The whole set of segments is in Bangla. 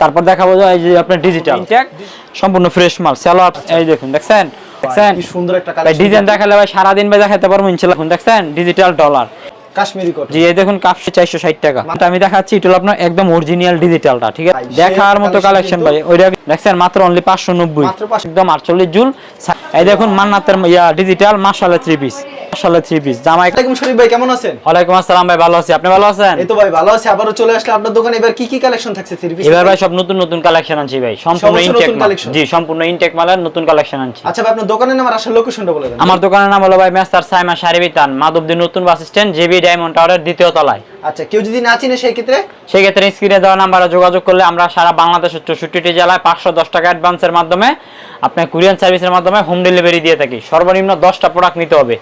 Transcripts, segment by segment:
তারপর দেখাবো এই যে আপনার ডিজিটাল সম্পূর্ণ ফ্রেশ মাল। সালোয়ার এই দেখুন দেখছেন? দেখছেন? সুন্দর একটা ডিজাইন দেখালে ভাই সারাদিন ভাই দেখাতে পারব ইনশাল্লাহ। দেখছেন? ডিজিটাল ডলার কাশ্মীরি কটন জি এই দেখুন কাপসে চারশো ষাট টাকা। আমি দেখাচ্ছি এটা হলো আপনার একদম অরিজিনাল ডিজিটালটা ঠিক আছে? দেখার মতো কালেকশন ভাই ওইটা দেখছেন মাত্র অনলি পাঁচশো নব্বই। মাত্র 590 একদম আটচল্লিশ জুল। এই দেখুন মান্নাতের ইয়া digital masala three piece masala three piece জামাই আসসালামু শরীফ ভাই কেমন আছেন? ওয়ালাইকুম আসসালাম ভাই ভালো আছি। আপনি ভালো আছেন? এই তো ভাই ভালো আছে। আবারও চলে আসলে আপনার দোকানে। এবার কি কি কালেকশন থাকছে পিস এবার ভাই সব নতুন নতুন কালেকশন আনছি ভাই। সম্পূর্ণ ইনটেক জি সম্পূর্ণ ইনটেক মালের নতুন কালেকশন আনছি। আচ্ছা ভাই আপনার দোকানের নাম আর আসল লোকেশনটা বলে দেন। আমার দোকানের নাম হলো ভাই মেস্টার সাইমা সারিবিতান মাধবদী নতুন বাস স্ট্যান্ড জেবি ডায়মন্ড টাওয়ারের দ্বিতীয় তলায়। আচ্ছা কেউ যদি না চিনে সেই ক্ষেত্রে সেই ক্ষেত্রে স্ক্রিনে দেওয়া নাম্বারে যোগাযোগ করলে আমরা সারা বাংলাদেশের চৌষট্টিটি জেলায় পাঁচশো দশ টাকা অ্যাডভান্সের মাধ্যমে আপনি কুরিয়ান সার্ভিসের মাধ্যমে হোম ডেলিভারি দিয়ে থাকি। সর্বনিম্ন দশটা প্রোডাক্ট নিতে হবে।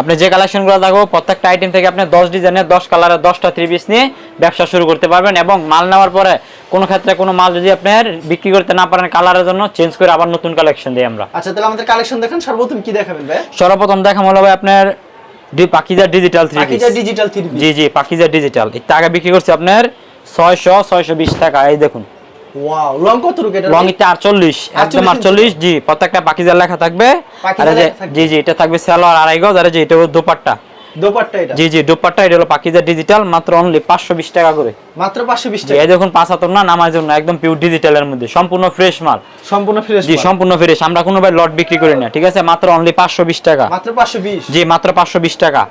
আপনি যে কালেকশনগুলো থাকব প্রত্যেকটা আইটেম থেকে আপনি দশ ডিজাইনের দশ কালারের দশটা থ্রি পিস নিয়ে ব্যবসা শুরু করতে পারবেন এবং মাল নেওয়ার পরে কোনো ক্ষেত্রে কোনো মাল যদি আপনার বিক্রি করতে না পারেন কালারের জন্য চেঞ্জ করে আবার নতুন কালেকশন দিই আমরা। আচ্ছা তাহলে আমাদের কালেকশন দেখেন সর্বপ্রথম কি দেখাবেন ভাই? সর্বপ্রথম দেখা হলো ভাই আপনার D- Pakeeza digital three Pakeeza digital three জি জি পাকিজা ডিজিটাল এই টাকা বিক্রি করছি আপনার ছয়শো ছয়শো বিশ টাকা এই দেখুন। ওয়াও লং কত রুকে এটা? লং এটা আটচল্লিশ একদম 48 আটচল্লিশ জি প্রত্যেকটা পাকিজার লেখা থাকবে। আর। জি জি এটা থাকবে সালোয়ার আড়াই গজ আর জি যে এটা দোপাট্টা। দোপাট্টা এটা? জি জি দোপাট্টা এটা হলো পাকিজার ডিজিটাল মাত্র অনলি পাঁচশো বিশ টাকা করে। মাত্র 520 টাকা? এই দেখুন পাঁচ হাতর না নামার জন্য একদম পিওর ডিজিটালের মধ্যে সম্পূর্ণ ফ্রেশ মাল। সম্পূর্ণ ফ্রেশ জি সম্পূর্ণ ফ্রেশ আমরা কোনো ভাই লট বিক্রি করি না ঠিক আছে? মাত্র অনলি পাঁচশো বিশ টাকা। মাত্র 520 জি মাত্র পাঁচশো বিশ টাকা।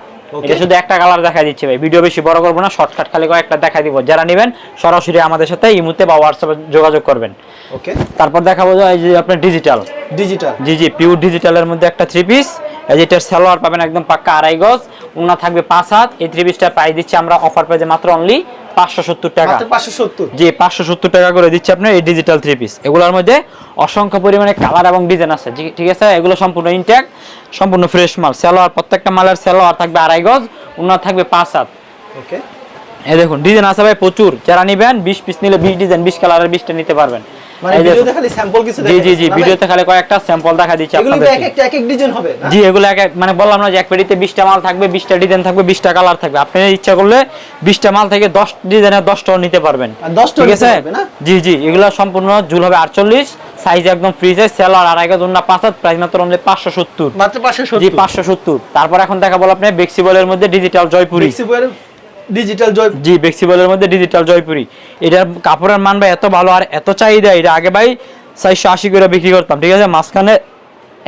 এটা শুধু একটা কালার দেখা দিচ্ছে ভাই ভিডিও বেশি বড় করব না শর্টকাট খালি কয়েকটা দেখা দিব। যারা নেবেন সরাসরি আমাদের সাথে ইমুতে বা হোয়াটসঅ্যাপে যোগাযোগ করবেন। ওকে তারপর দেখাবো যে এই যে আপনার ডিজিটাল ডিজিটাল জি জি পিওর ডিজিটালের মধ্যে একটা থ্রি পিস এই যে এটার সালোয়ার পাবেন একদম পাক্কা আড়াই গজ উন্না থাকবে পাঁচ হাত। এই থ্রি পিসটা পাই দিচ্ছি আমরা অফার পেজে মাত্র অনলি পাঁচশো সত্তর টাকা। মাত্র 570 জি পাঁচশো সত্তর টাকা করে দিচ্ছি আপনার এই ডিজিটাল থ্রি পিস এগুলোর মধ্যে অসংখ্য পরিমাণে কালার এবং ডিজাইন আছে। ঠিক আছে? এগুলো সম্পূর্ণ ইনটেক সম্পূর্ণ ফ্রেশ মাল। সালোয়ার প্রত্যেকটা মালের সালোয়ার থাকবে আড়াই গজ উন্না থাকবে পাঁচ হাত। ওকে এই দেখুন ডিজাইন আছে ভাই প্রচুর। যারা নিবেন বিশ পিস নিলে বিশ ডিজাইন বিশ কালারের বিশটা নিতে পারবেন। মানে ভিডিওতে খালি স্যাম্পল কিছু জি জি জি ভিডিওতে খালি কয়েকটা স্যাম্পল দেখা দিচ্ছি ভাই? এক একটা এক এক ডিজাইন হবে জি এগুলো এক এক মানে বললাম না যে এক পেটিতে বিশটা মাল থাকবে বিশটা ডিজাইন থাকবে বিশটা কালার থাকবে। আপনি ইচ্ছা করলে বিশটা মাল থেকে দশ ডিজাইনের দশটাও নিতে পারবেন। আর 10টাও ঠিক আছে? জি জি এগুলো সম্পূর্ণ জুল হবে আটচল্লিশ সাইজ একদম ফ্রি সাইজ সেলার আড়াই গজ পাঁচ হাত প্রাইস মাত্র অনলি পাঁচশো সত্তর। মাত্র 570 জি পাঁচশো সত্তর। তারপর এখন দেখাবো আপনি বেক্সিবলের মধ্যে ডিজিটাল জয়পুরি ডিজিটাল জয় জি বেক্সিবলের মধ্যে ডিজিটাল জয়পুরি এটার কাপড়ের মান ভাই এত ভালো আর এত চাহিদা এটা আগে ভাই চারশো আশি করে বিক্রি করতাম ঠিক আছে? মাঝখানে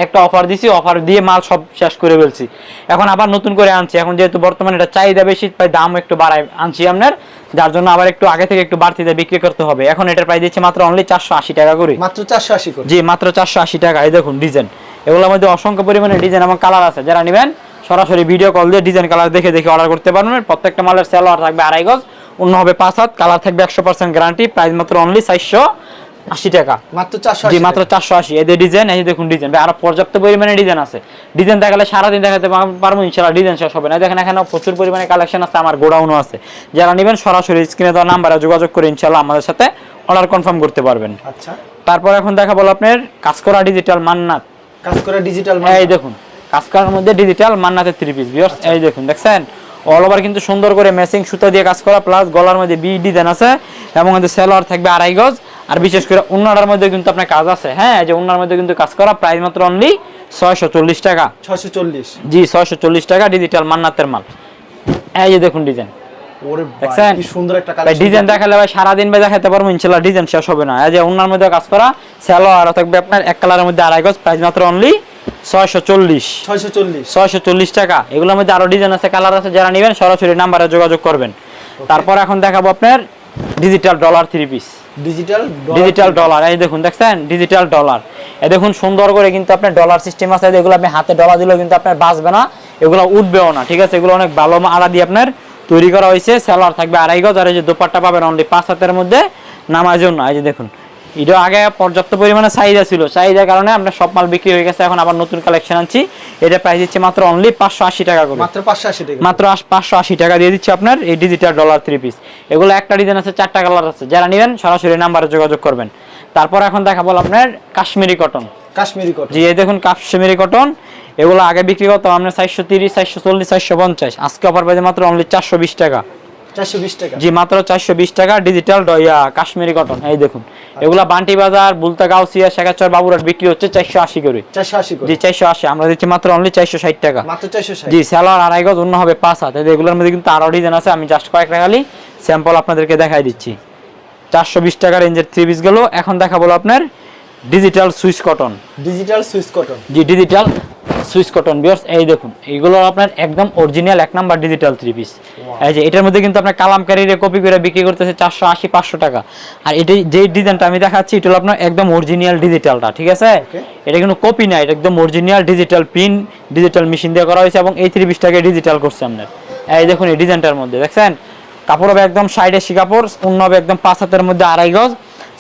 একটা অফার দিছি অফার দিয়ে মাল সব শেষ করে ফেলছি। এখন আবার নতুন করে আনছি। এখন যেহেতু বর্তমানে এটা চাহিদা বেশি তাই দাম একটু বাড়ায় আনছি আপনার। যার জন্য আবার একটু আগে থেকে একটু বাড়তিতে বিক্রি করতে হবে। এখন এটার প্রাইস দিচ্ছে মাত্র অনলি চারশো আশি টাকা করে। মাত্র 480 করে। জি মাত্র চারশো আশি টাকা। এই দেখুন ডিজাইন এগুলোর মধ্যে অসংখ্য পরিমাণে ডিজাইন এবং কালার আছে। যারা নেবেন সরাসরি ভিডিও কল দিয়ে ডিজাইন কালার দেখে দেখে অর্ডার করতে পারবেন। প্রত্যেকটা মালের সেলোয়ার থাকবে আড়াই গজ অন্য হবে পাঁচ হাত কালার থাকবে একশো পার্সেন্ট গ্যারান্টি প্রাইস মাত্র অনলি চারশো আশি টাকা। মাত্র 480 জি মাত্র চারশো আশি। এদের ডিজাইন এই দেখুন ডিজাইন আরও পর্যাপ্ত পরিমাণে ডিজাইন আছে। ডিজাইন দেখালে সারাদিন দেখাতে পারব ইনশাল্লাহ ডিজাইন শেষ হবে না। দেখেন এখানে প্রচুর পরিমাণে কালেকশন আছে আমার গোডাউনও আছে। যারা নেবেন সরাসরি স্ক্রিনে দেওয়া নাম্বারে যোগাযোগ করে ইনশাল্লাহ আমাদের সাথে অর্ডার কনফার্ম করতে পারবেন। আচ্ছা। তারপর এখন দেখা বলো আপনার কাজ করা ডিজিটাল মান্নাত। কাজ করা ডিজিটাল এই দেখুন। কাজ করার মধ্যে ডিজিটাল মান্নাতের থ্রি পিস ভিউয়ার্স এই দেখুন দেখছেন? অল ওভার কিন্তু সুন্দর করে ম্যাচিং সুতা দিয়ে কাজ করা প্লাস গলার মধ্যে বি ডিজাইন আছে এবং সেলোয়ার থাকবে আড়াই গজ আর বিশেষ করে উন্নাটার মধ্যে কিন্তু আপনার কাজ আছে। হ্যাঁ এই যে উন্নার মধ্যে কিন্তু কাজ করা প্রাইস মাত্র অনলি ছয়শো চল্লিশ টাকা। 640 জি ছয়শো চল্লিশ টাকা ডিজিটাল মান্নাতের মাল। এই যে দেখুন ডিজাইন ওরে ভাই কি সুন্দর একটা কালেকশন ডিজাইন দেখালে ভাই সারাদিন ভাই দেখাতে পারব ইনশাল্লাহ ডিজাইন শেষ হবে না। এই যে উন্নার মধ্যে কাজ করা সেলোয়ার থাকবে আপনার এক কালারের মধ্যে আড়াই গজ প্রাইস মাত্র অনলি ছয়শো চল্লিশ। 640 ছয়শো চল্লিশ টাকা। এগুলোর মধ্যে আরও ডিজাইন আছে কালার আছে যারা নেবেন সরাসরি নাম্বারে যোগাযোগ করবেন। তারপর এখন দেখাবো আপনার digital dollar three piece digital digital dollar এই দেখুন দেখছেন? ডিজিটাল ডলার এই দেখুন সুন্দর করে কিন্তু আপনার ডলার সিস্টেম আছে এগুলো আপনি হাতে ডলার দিলেও কিন্তু আপনার বাঁচবে না এগুলো উঠবেও না ঠিক আছে? এগুলো অনেক ভালো আড়া দিয়ে আপনার তৈরি করা হয়েছে সেলার থাকবে আড়াই গজ আর এই যে দোপাট্টা পাবেন অনলি পাঁচ হাতের মধ্যে নামার জন্য। এই যে দেখুন এটা আগে পর্যাপ্ত পরিমাণে চাহিদা ছিল। চাহিদার কারণে আমরা সব মাল বিক্রি হয়ে গেছে এখন আবার নতুন কালেকশন আনছি। এটা প্রাইস দিচ্ছে মাত্র অনলি পাঁচশো আশি টাকা করে। মাত্র 580 টাকা। মাত্র পাঁচশো আশি টাকা দিয়ে দিচ্ছে আপনার এই ডিজিটাল ডলার থ্রি পিস এগুলো একটা ডিজাইন আছে চারটা কালার আছে। যারা নেবেন সরাসরি নাম্বারে যোগাযোগ করবেন। তারপর এখন দেখা বল আপনার কাশ্মীরি কটন কাশ্মীরি কটন জি এই দেখুন কাশ্মীরি কটন এগুলো আগে বিক্রি করতাম আপনার চারশো তিরিশ চারশো চল্লিশ চারশো পঞ্চাশ। আজকে অফার পেয়েছে মাত্র অনলি চারশো বিশ টাকা। টাকা। জি মাত্র চারশো বিশ টাকা ডিজিটাল কাশ্মীরি কটন এই দেখুন। এগুলা বান্টি বাজার বুলতা গাউসিয়া শেখাচর বাবুরাট বিক্রি হচ্ছে চারশো আশি করে। চারশো আশি জি চারশো আশি। আমরা দিচ্ছি মাত্র অনলি চারশো ষাট টাকা। মাত্র চারশো ষাট। জি স্যালোয়ার আড়াই গজ অন্য হবে পাঁচ হাত। এগুলোর মধ্যে কিন্তু আরও ডিজাইন আছে। আমি জাস্ট কয়েকটা খালি স্যাম্পল আপনাদেরকে দেখাই দিচ্ছি। চারশো বিশ টাকা রেঞ্জের থ্রি পিসগুলো। এখন দেখাবো আপনার digital Swiss cotton digital Swiss cotton জি ডিজিটাল সুইস কটন বিয়ার্স এই দেখুন এইগুলো আপনার একদম অরিজিনাল এক নাম্বার ডিজিটাল থ্রি পিস এই যে এটার মধ্যে কিন্তু আপনার কালামকারীরে কপি করে বিক্রি করতেছে চারশো আশি পাঁচশো টাকা। আর এটি যে ডিজাইনটা আমি দেখাচ্ছি এটা হলো আপনার একদম অরিজিনাল ডিজিটালটা ঠিক আছে? এটা কিন্তু কপি না এটা একদম original digital print digital machine দিয়ে করা হয়েছে এবং এই থ্রি পিসটাকে ডিজিটাল করছে আপনার। এই দেখুন এই ডিজাইনটার মধ্যে দেখছেন? কাপড় হবে একদম সাইডে সি কাপড় অন্য হবে একদম পাঁচ হাতের মধ্যে আড়াই গজ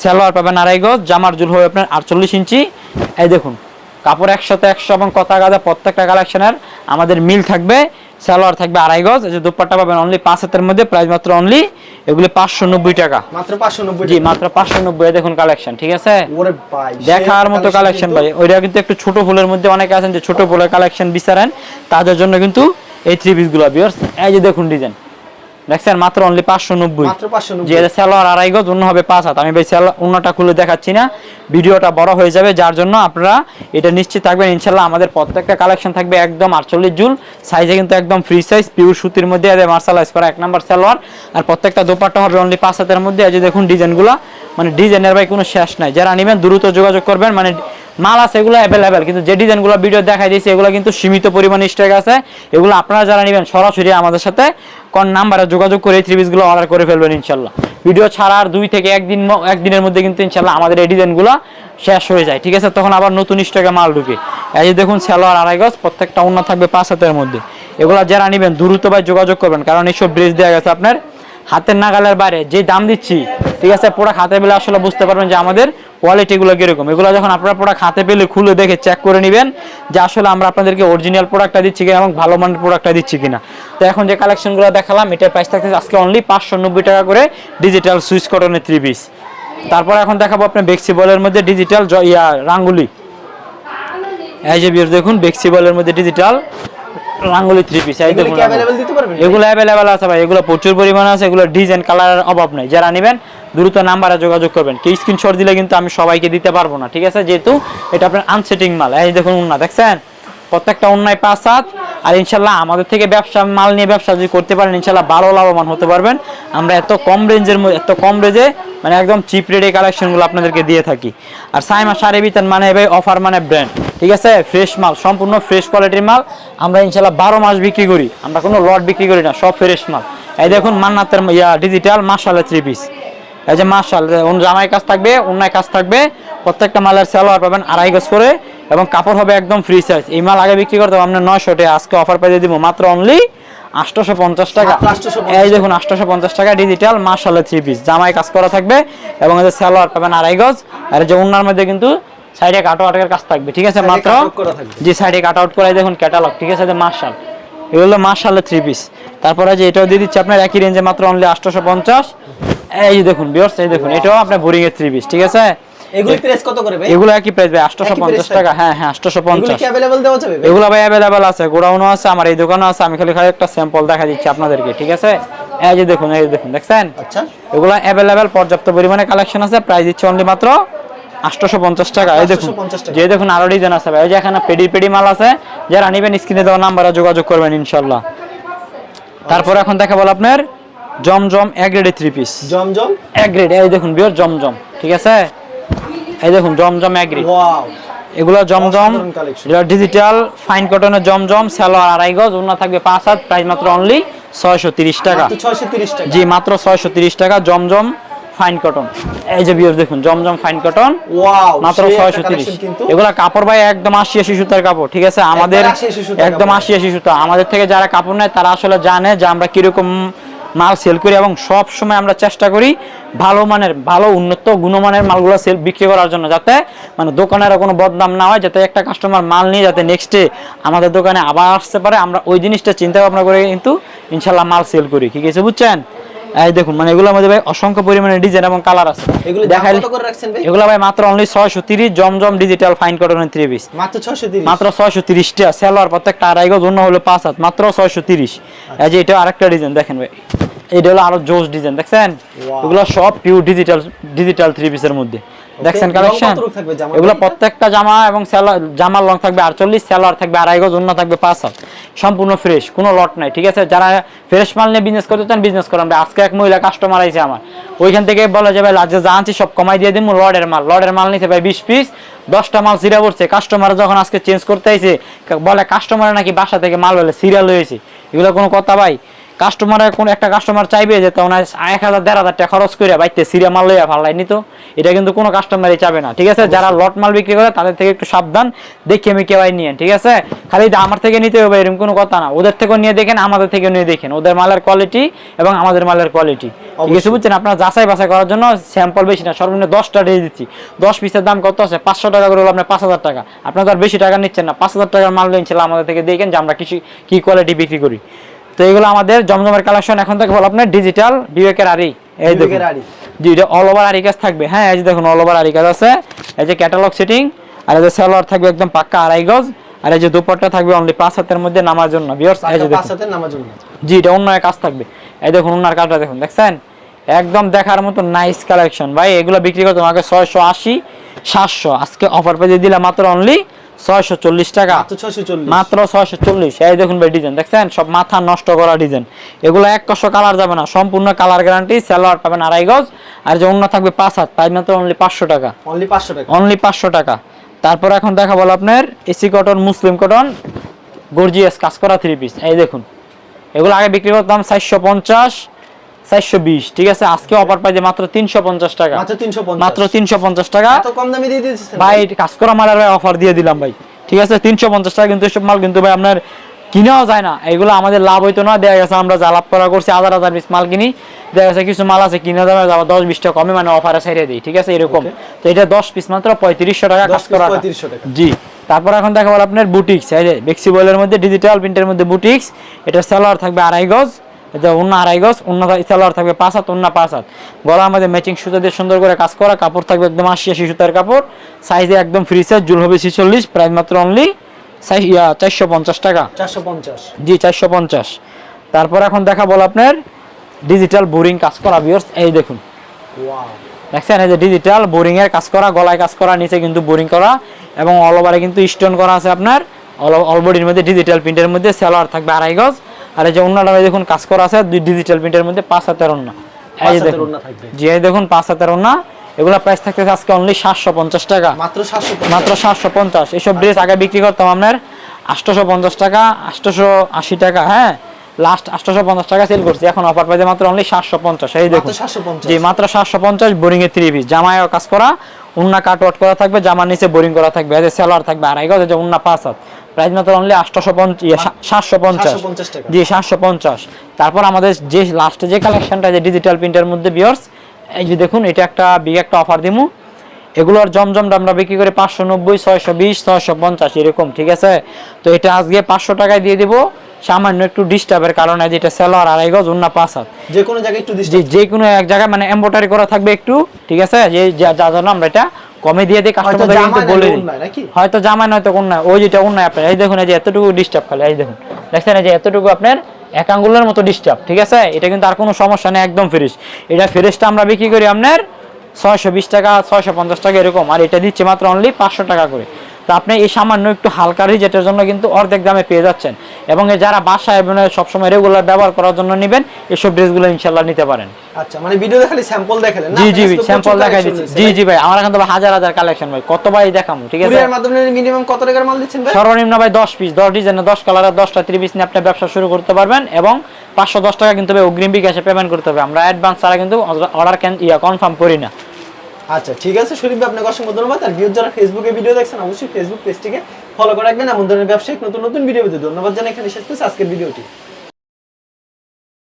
সালোয়ার পাবেন আড়াই গজ জামার জুল হবে আপনার আটচল্লিশ ইঞ্চি। এই দেখুন কাপড় একসাথে একশো এবং কথা গাদা প্রত্যেকটা কালেকশনের আমাদের মিল থাকবে সালোয়ার থাকবে আড়াই গজ এই যে দুপাট্টা পাবেন অনলি পাঁচ হাতের মধ্যে প্রাইস মাত্র অনলি এগুলি পাঁচশো নব্বই টাকা। মাত্র পাঁচশো নব্বই জি মাত্র পাঁচশো নব্বই দেখুন কালেকশন ঠিক আছে? দেখার মতো কালেকশন ভাই ওইটা কিন্তু একটু ছোট ফুলের মধ্যে অনেকে আছেন যে ছোট ফুলের কালেকশন বিচারেন তাদের জন্য কিন্তু এই থ্রি পিসগুলো বিয়ার্স এই যে দেখুন ডিজাইন দেখছেন মাত্র অনলি পাঁচশো নব্বই। যে সেলোয়ার আড়াই গজ অন্য হবে পাঁচ হাত আমি ভাই অন্যটা খুলে দেখাচ্ছি না। ভিডিওটা বড় হয়ে যাবে যার জন্য আপনারা এটা নিশ্চিত থাকবেন ইনশাল্লাহ আমাদের প্রত্যেকটা কালেকশন থাকবে একদম আটচল্লিশ জুল। সাইজে কিন্তু একদম ফ্রি সাইজ পিউর সুতির মধ্যে মার্শাল করা এক নাম্বার সেলোয়ার আর প্রত্যেকটা দোপাট্টা হবে অনলি পাঁচ হাতের মধ্যে। এই যে দেখুন ডিজাইনগুলো মানে ডিজাইনের ভাই কোনো শেষ নাই। যারা নেবেন দ্রুত যোগাযোগ করবেন মানে মাল আছে, এগুলো অ্যাভেলেবেল কিন্তু যে ডিজাইনগুলো ভিডিও দেখাই দিয়েছি, এগুলো কিন্তু সীমিত পরিমাণে স্টক আছে। এগুলো আপনারা যারা নেবেন, সরাসরি আমাদের সাথে কোন নাম্বারে যোগাযোগ করে এই থ্রি পিসগুলো অর্ডার করে ফেলবেন, ইনশাল্লাহ। ভিডিও ছাড়ার দুই থেকে একদিন একদিনের মধ্যে কিন্তু ইনশাল্লাহ আমাদের এই ডিজাইনগুলো শেষ হয়ে যায়, ঠিক আছে? তখন আবার নতুন স্টকে মাল ঢুকে। এই যে দেখুন, সালোয়ার আড়াই গজ, প্রত্যেকটা অন্য থাকবে পাঁচ হাতের মধ্যে। এগুলো যারা নেবেন, দ্রুত ভাই যোগাযোগ করবেন, কারণ এইসব ড্রেস দেওয়া গেছে আপনার হাতের নাগালের বাইরে যে দাম দিচ্ছি, ঠিক আছে প্রোডাক্ট হাতে পেলে আসলে বুঝতে পারবেন যে আমাদের কোয়ালিটিগুলো কীরকম। এগুলো যখন আপনারা প্রোডাক্ট হাতে পেলে খুলে দেখে চেক করে নেবেন যে আসলে আমরা আপনাদেরকে অরিজিনাল প্রোডাক্টটা দিচ্ছি কিনা এবং ভালো মানের প্রোডাক্টটা দিচ্ছি কিনা। তো এখন যে কালেকশনগুলো দেখালাম, এটার প্রাইস থাকতেছে আজকে অনলি পাঁচশো নব্বই টাকা করে ডিজিটাল সুইচ কটনের থ্রি পিস তারপর এখন দেখাবো আপনার বেক্সি বলের মধ্যে ডিজিটাল ইয়া, রাঙ্গুলি। এই যে দেখুন বেক্সি বলের মধ্যে ডিজিটাল রাঙ্গুলি থ্রি পিস এগুলো অ্যাভেলেবল আছে ভাই এগুলো প্রচুর পরিমাণে আছে এগুলো ডিজাইন কালারের অভাব নাই। যারা নেবেন দ্রুত নাম্বারে যোগাযোগ করবেন। কি স্ক্রিনশট দিলে কিন্তু আমি সবাইকে দিতে পারব না ঠিক আছে? যেহেতু এটা আপনার আনসেটিং মাল। এই দেখুন উন্না দেখছেন? প্রত্যেকটা অন্যায় পাঁচ হাত। আর ইনশাল্লাহ আমাদের থেকে ব্যবসা মাল নিয়ে ব্যবসা যদি করতে পারেন ইনশাল্লাহ ভালো লাভবান হতে পারবেন। আমরা এত কম রেঞ্জের মধ্যে এত কম রেঞ্জে মানে একদম চিপ রেটে কালেকশনগুলো আপনাদেরকে দিয়ে থাকি। আর সাইমা সারে বিতান মানে ভাই অফার মানে ব্র্যান্ড ঠিক আছে? ফ্রেশ মাল সম্পূর্ণ ফ্রেশ কোয়ালিটির মাল। আমরা ইনশাল্লাহ বারো মাস বিক্রি করি। আমরা কোনো লট বিক্রি করি না সব ফ্রেশ মাল। এই দেখুন মান্নাতের ইয়া ডিজিটাল মাসালা থ্রি পিস এই যে মার্শাল জামাই কাজ থাকবে অন্যায় কাজ থাকবে। প্রত্যেকটা মালের সালোয়ার পাবেন আড়াই গজ করে এবং কাপড় হবে একদম ফ্রি সাইজ এই মাল আগে বিক্রি করতে আমরা নয়শো টাকা। আজকে অফার পেয়ে দিব মাত্র অনলি আটশোশো পঞ্চাশ টাকা। মাত্র 850 এই দেখুন আটশোশো পঞ্চাশ টাকা ডিজিটাল মার্শালের থ্রি পিস জামাই কাজ করা থাকবে এবং এদের সালোয়ার পাবেন আড়াই গজ। আর এই যে অন্যার মধ্যে কিন্তু সাইডে কাটো আটকের কাজ থাকবে ঠিক আছে? মাত্র জি সাইডে কাট আউট করে দেখুন ক্যাটালগ ঠিক আছে? মার্শাল। এগুলো মার্শালের থ্রি পিস তারপরে যে এটাও দিয়ে দিচ্ছে আপনার একই রেঞ্জে মাত্র অনলি আটশোশো পঞ্চাশ এই দেখুন বিয়ার্স এই দেখুন এটাও আপনার বোরিং এর থ্রি পিস ঠিক আছে? এগুলো প্রেস কত করে এগুলো একই প্রাইস ভাই আটশোশো একই পঞ্চাশ price টাকা। হ্যাঁ হ্যাঁ আটশোশো এগুলো কি অ্যাভেলেবল দেওয়া যাবে এগুলো ভাই অ্যাভেলেবেল আছে গোডাউনও আছে আমার এই দোকানও আছে আমি খালি খালি একটা স্যাম্পল দেখা দিচ্ছি আপনাদেরকে ঠিক আছে? এই যে দেখুন এই দেখুন দেখছেন? আচ্ছা। এগুলো পর্যাপ্ত পরিমাণে কালেকশন আছে প্রাইস দিচ্ছে অনলি মাত্র আটশোশো পঞ্চাশ টাকা এই দেখুন। যে দেখুন আরও ডিজাইন আছে ভাই। ওই যে এখানে পেডি পেডি মাল আছে যারা নিবেন স্ক্রিনে দেওয়া নাম্বারে যোগাযোগ করবেন ইনশাল্লাহ। তারপর এখন দেখা বল আপনার জমজম এক গ্রেডের থ্রি পিস জমজম? এক গ্রেড এই দেখুন বিয়র জমজম ঠিক আছে? এই দেখুন জমজম এক গ্রেড এগুলো জমজম ডিজিটাল ফাইন কটনের জমজম সালোয়ার আড়াই গজ ওনা থাকবে পাঁচ হাত প্রাইস মাত্র অনলি ছয়শো তিরিশ টাকা। মাত্র 630 টাকা। জি মাত্র ছয়শো তিরিশ টাকা জমজম ফাইন কটন এই যে বিয়র দেখুন জমজম ফাইন কটন ওয়াও মাত্র সেই একটা ছয়শো তিরিশ। collection কিন্তু। এগুলা কাপড় ভাই একদম আশি আশি সুতার কাপড় ঠিক আছে? আমাদের একদম কাপড়। আশি আশি সুতা। আমাদের থেকে যারা কাপড় নেয় তারা আসলে জানে যে আমরা কীরকম মাল সেল করি এবং সব সময় আমরা চেষ্টা করি ভালো মানের ভালো উন্নত গুণমানের মালগুলো সেল বিক্রি করার জন্য যাতে মানে দোকানের কোনো বদনাম না হয় যাতে একটা কাস্টমার মাল নিয়ে যাতে নেক্সট ডে আমাদের দোকানে আবার আসতে পারে। আমরা ওই জিনিসটা চিন্তা ভাবনা করে কিন্তু ইনশাল্লাহ মাল সেল করি ঠিক আছে? বুঝছেন? এই দেখুন মানে এগুলোর মধ্যে ভাই অসংখ্য পরিমাণে ডিজাইন এবং কালার আছে। এগুলো দেখাই করে রাখছেন ভাই? এগুলো ভাই মাত্র অনলি ছয়শো তিরিশ জমজম ডিজিটাল ফাইন কটনের থ্রি পিস মাত্র 630 মাত্র ছয়শো টা সেলার প্রত্যেকটা আড়াই গজ অন্য হলো পাঁচ হাত মাত্র ছয়শো তিরিশ। এই যে এটা আরেকটা ডিজাইন দেখেন ভাই। এটা হলো আরও জোস ডিজাইন দেখছেন. এগুলো সব পিউ ডিজিটাল ডিজিটাল থ্রি পিসের মধ্যে। দেখছেন কালেকশন এগুলো প্রত্যেকটা জামা এবং জামার লং থাকবে আটচল্লিশ সেলার থাকবে আড়াই গজ অন্য থাকবে পাঁচ হাত। সম্পূর্ণ ফ্রেশ কোনো লট নাই ঠিক আছে? যারা ফ্রেশ মাল নিয়ে বিজনেস করতে চান বিজনেস করেন আজকে এক মহিলা কাস্টমার আইছে আমার। ওইখান থেকে বলে যে ভাই লাজে যা আনছি সব কমাই দিয়ে দিন লডের মাল। লডের মাল নিছে ভাই বিশ পিস দশটা মাল সিরা পড়ছে। কাস্টমার যখন আজকে চেঞ্জ করতে আইছে বলে কাস্টমার নাকি বাসা থেকে মাল হলে সিরিয়াল হয়েছে। এগুলো কোনো কথা ভাই। কাস্টমারের কোন একটা কাস্টমার চাইবে যে তখন এক হাজার দেড় হাজার টাকা খরচ করে বাইতে সিরিয়া মাল লইয়া ভাল্লাই নিত। এটা কিন্তু কোনো কাস্টমারই চাবে না ঠিক আছে? যারা লট মাল বিক্রি করে তাদের থেকে একটু সাবধান দেখে আমি কেবাই নিয়েন ঠিক আছে? খালি আমার থেকে নিতে হবে এরকম কোনো কথা না। ওদের থেকেও নিয়ে দেখেন আমাদের থেকে নিয়ে দেখেন। ওদের মালের কোয়ালিটি এবং আমাদের মালের কোয়ালিটি ঠিক আছে বুঝছেন? আপনার যাচাই বাছাই করার জন্য স্যাম্পল বেশি না সর্বনিম্ন দশটা দিয়ে দিচ্ছি। দশ পিসের দাম কত আছে? পাঁচশো টাকা করে হলো আপনার পাঁচ হাজার টাকা। আপনার তো আর বেশি টাকা নিচ্ছেন না। পাঁচ হাজার টাকার মাল নিচ্ছিল আমাদের থেকে দেখেন যে আমরা কিছু কি কোয়ালিটি বিক্রি করি। তো এগুলো আমাদের জমজমের কালেকশন এখন থেকে বলো আপনার ডিজিটাল বিবেকের আরি এই দেখুন। জি এটা অল ওভার আরি কাজ থাকবে। হ্যাঁ এই যে দেখুন অল ওভার আরি কাজ আছে। এই যে ক্যাটালগ সেটিং আর এই যে সেলোয়ার থাকবে একদম পাক্কা আড়াই গজ আর এই যে দুপাট্টা থাকবে অনলি পাঁচ হাতের মধ্যে নামার জন্য ভিউয়ার্স এই যে পাঁচ হাতের নামার জন্য। জি এটা অন্য এক কাজ থাকবে। এই দেখুন অন্য কাজটা দেখুন দেখছেন? একদম দেখার মতো নাইস কালেকশন ভাই এগুলো বিক্রি করতে আমাকে ছয়শো আশি সাতশো। আজকে অফার পেয়ে দিলাম মাত্র অনলি ছয়শো চল্লিশ টাকা। মাত্র ছয়শো চল্লিশ। মাত্র ছয়শো চল্লিশ। এই দেখুন ভাই ডিজাইন দেখছেন? সব মাথা নষ্ট করা ডিজাইন এগুলো এক কষ্ট কালার যাবে না। সম্পূর্ণ কালার গ্যারান্টি সালোয়ার পাবেন আড়াই গজ। আর যে অন্য থাকবে পাঁচ হাত পাই মাত্র অনলি পাঁচশো টাকা। অনলি পাঁচশো টাকা। অনলি পাঁচশো টাকা। তারপর এখন দেখা বলো আপনার AC cotton Muslim cotton gorgeous কাজ করা থ্রি পিস এই দেখুন। এগুলো আগে বিক্রি করতাম চারশো পঞ্চাশ চারশো বিশ ঠিক আছে? আজকে অফার পাইছে মাত্র তিনশো পঞ্চাশ টাকা। মাত্র তিনশো মাত্র তিনশো পঞ্চাশ টাকা। এত কম দামে দিয়ে ভাই কাজ করা মালের ভাই অফার দিয়ে দিলাম ভাই। ঠিক আছে? তিনশো পঞ্চাশ টাকা কিন্তু এসব মাল কিন্তু ভাই আপনার কিনেও যায় না। এগুলো আমাদের লাভ হইতো না। দেখা গেছে আমরা লাভ করা করছি হাজার হাজার পিস মাল কিনি। দেখা গেছে কিছু মাল আছে কিনে দশ বিশ টাকা কমে মানে অফারে ছেড়ে দিই। ঠিক আছে? এরকম। তো এটা দশ পিস মাত্র পঁয়ত্রিশশো টাকা কাজ করা। জি। তারপর এখন দেখা আপনার বুটিক্স এই যে বেক্সি মধ্যে ডিজিটাল প্রিন্টের মধ্যে বুটিক্স এটা সেলার থাকবে আড়াই গজ। এটা অন্য আড়াই গজ অন্য সেলার থাকবে পাঁচ হাত অন্য পাঁচ হাত। গলা আমাদের ম্যাচিং সুতা দিয়ে সুন্দর করে কাজ করা কাপড় থাকবে একদম আশি আশি সুতার কাপড়। সাইজে একদম ফ্রি সাইজ জুল হবে ছিচল্লিশ প্রাইস মাত্র অনলি সাইজ ইয়া চারশো পঞ্চাশ টাকা। চারশো পঞ্চাশ। জি চারশো পঞ্চাশ। তারপর এখন দেখা বল আপনার ডিজিটাল বোরিং কাজ করা বিয়ার্স এই দেখুন। দেখছেন? এই যে ডিজিটাল বোরিং এর কাজ করা গলায় কাজ করা নিচে কিন্তু বোরিং করা এবং অল ওভারে কিন্তু স্টোন করা আছে আপনার। অল বডির মধ্যে ডিজিটাল প্রিন্টের মধ্যে সেলার থাকবে আড়াই গজ। আর এই যে অন্যটা দেখুন কাজ করা আছে দুই ডিজিটাল প্রিন্টের মধ্যে পাঁচ হাতের অন্য। এই দেখুন। জি এই দেখুন পাঁচ হাতের অন্য। এগুলো প্রাইস থাকতেছে আজকে অনলি সাতশো পঞ্চাশ টাকা। মাত্র সাতশো মাত্র সাতশো পঞ্চাশ। এইসব ড্রেস আগে বিক্রি করতাম আপনার আটশোশো পঞ্চাশ টাকা আটশোশো আশি টাকা হ্যাঁ? লাস্ট আটশোশো পঞ্চাশ টাকা সেল করছি। এখন অফার পাইছে মাত্র অনলি সাতশো পঞ্চাশ। এই দেখুন। জি মাত্র সাতশো পঞ্চাশ বোরিং এর থ্রি পিস জামায়ও কাজ করা উন্না কাট ওয়াট করা থাকবে জামার নিচে বোরিং করা থাকবে। এতে সেলার থাকবে আড়াই গজ যে উন্না পাঁচ হাত। প্রাইস মাত্র অনলি পঞ্চাশ সাতশো পঞ্চাশ জি সাতশো পঞ্চাশ তারপর আমাদের যে লাস্টে যে কালেকশনটা যে ডিজিটাল প্রিন্টের মধ্যে বিয়ার্স এই যে দেখুন এটা একটা বিগ একটা অফার দিমু। এগুলোর জমজমটা আমরা বিক্রি করি পাঁচশো নব্বই ছয়শো বিশ ছয়শো পঞ্চাশ এরকম ঠিক আছে? তো এটা আজকে পাঁচশো টাকায় দিয়ে দিব। সামান্য একটু ডিস্টার্বের কারণে যেটা সেলার আড়াই গজ অন্য পাঁচ হাত। যে কোনো জায়গায় একটু যে কোনো এক জায়গায় মানে এমব্রয়ডারি করা থাকবে একটু ঠিক আছে? যে যা- যার জন্য আমরা এটা কমে দিয়ে হয়তো কিন্তু বলে দিই? হয়তো জামা নয়তো কোন না ওই যেটা অন্য আপনার এই দেখুন এই যে এতটুকু ডিস্টার্ব খালি এই দেখুন। দেখছেন এই যে এতটুকু আপনার এক আঙ্গুলের মতো ডিস্টার্ব ঠিক আছে? এটা কিন্তু আর কোনো সমস্যা নেই একদম ফ্রেশ এটা ফ্রেশটা আমরা বিক্রি করি আপনার ছয়শো বিশ টাকা ছয়শো পঞ্চাশ টাকা এরকম আর এটা দিচ্ছে মাত্র অনলি পাঁচশো টাকা করে। তো আপনি এই সামান্য একটু হালকা রিজেটের জন্য কিন্তু অর্ধেক দামে পেয়ে যাচ্ছেন। এবং যারা বাসায় মানে সবসময় রেগুলার ব্যবহার করার জন্য নেবেন এসব ড্রেসগুলো ইনশাল্লাহ নিতে পারেন। আচ্ছা মানে ভিডিওতে খালি স্যাম্পল দেখালেন জি জি স্যাম্পল দেখাই দিচ্ছি। জি জি ভাই আমার এখন তো হাজার হাজার কালেকশন ভাই কতবারই দেখামু ঠিক আছে? কুরিয়ার মাধ্যমে মিনিমাম কত টাকার মাল দিচ্ছেন ভাই? সর্বনিম্ন ভাই দশ পিস দশ ডিজাইনের দশ কালারের দশটা ত্রিশ পিস নিয়ে আপনি ব্যবসা শুরু করতে পারবেন এবং পাঁচশো দশ টাকা কিন্তু ভাই অগ্রিম বিকাশে পেমেন্ট করতে হবে। আমরা অ্যাডভান্স ছাড়া কিন্তু অর্ডার ক্যান ইয়া কনফার্ম করি না। আচ্ছা ঠিক আছে, শরীফ ভাই, আপনাকে অসংখ্য ধন্যবাদ। আর ভিউজ যারা ফেসবুকে ভিডিও দেখছেন, অবশ্যই ফেসবুক পেজটিকে ফলো করে রাখবেন। এমন ধরনের ব্যবসায়িক নতুন নতুন ভিডিও পেতে ধন্যবাদ জানাই। এখানে শেষ করছি আজকের ভিডিওটি